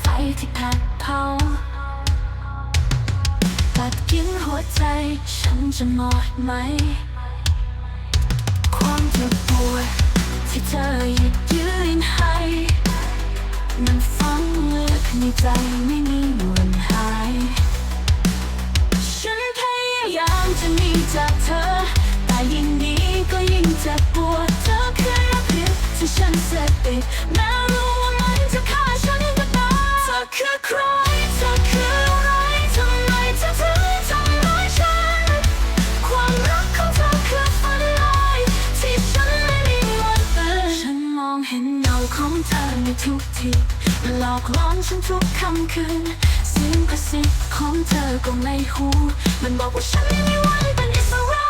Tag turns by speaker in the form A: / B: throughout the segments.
A: ไฟที่แผดเผาตัดกินหัวใจฉันจะหมดไหม ความเจ็บปวดที่เธอหยิดยืนให้ มันฟังลึกในใจไม่มีวันหาย ฉันพยายามจะมีจากเธอ แต่ยิ่งดีก็ยิ่งเจ็บปวด เธอคือไรทำไมเธอถึงทำร้ายฉันความรักของเธอคือฝันลายที่ฉันไม่มีวันตื่นฉันมองเห็นเงาของเธอในทุกทีหลอกล่อฉันทุกคำคืนเสียงกระซิบของเธอก็ไม่หูมันบอกว่าฉันไม่มีวันเป็นอิสระ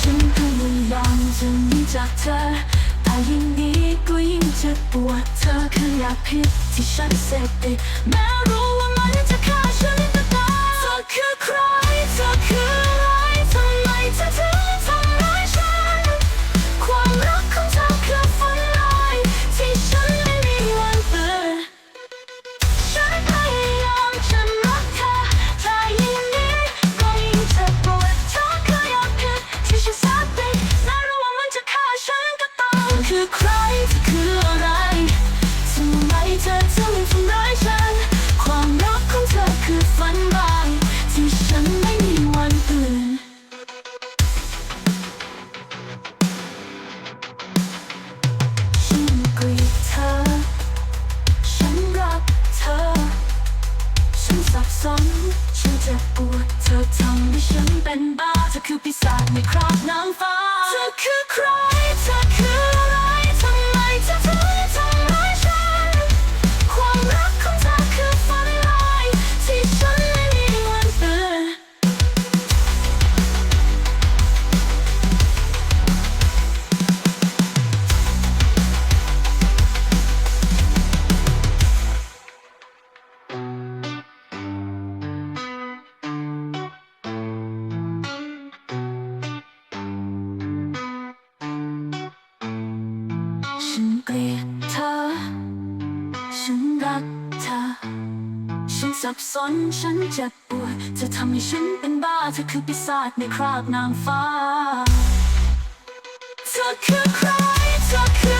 A: ฉันพยายามจะหนีจากเธอ ยิ่งนี้ก็ยิ่งเจ็บปวด เธอคือยาพิษที่ฉันเสพติดแม้รู้ว่ามันจะ สนฉันเจ็บปวดเธอทำให้ฉันเป็นบ้าเธอคือปีศาจในคราบน้ำฟ้าเธอคือใคร เกลียดเธอ ฉันรักเธอ ฉันสับสนฉันเจ็บปวดเธอทำให้ฉันเป็นบ้า เธอคือปีศาจในคราบนางฟ้า เธอคือใคร เธอคือ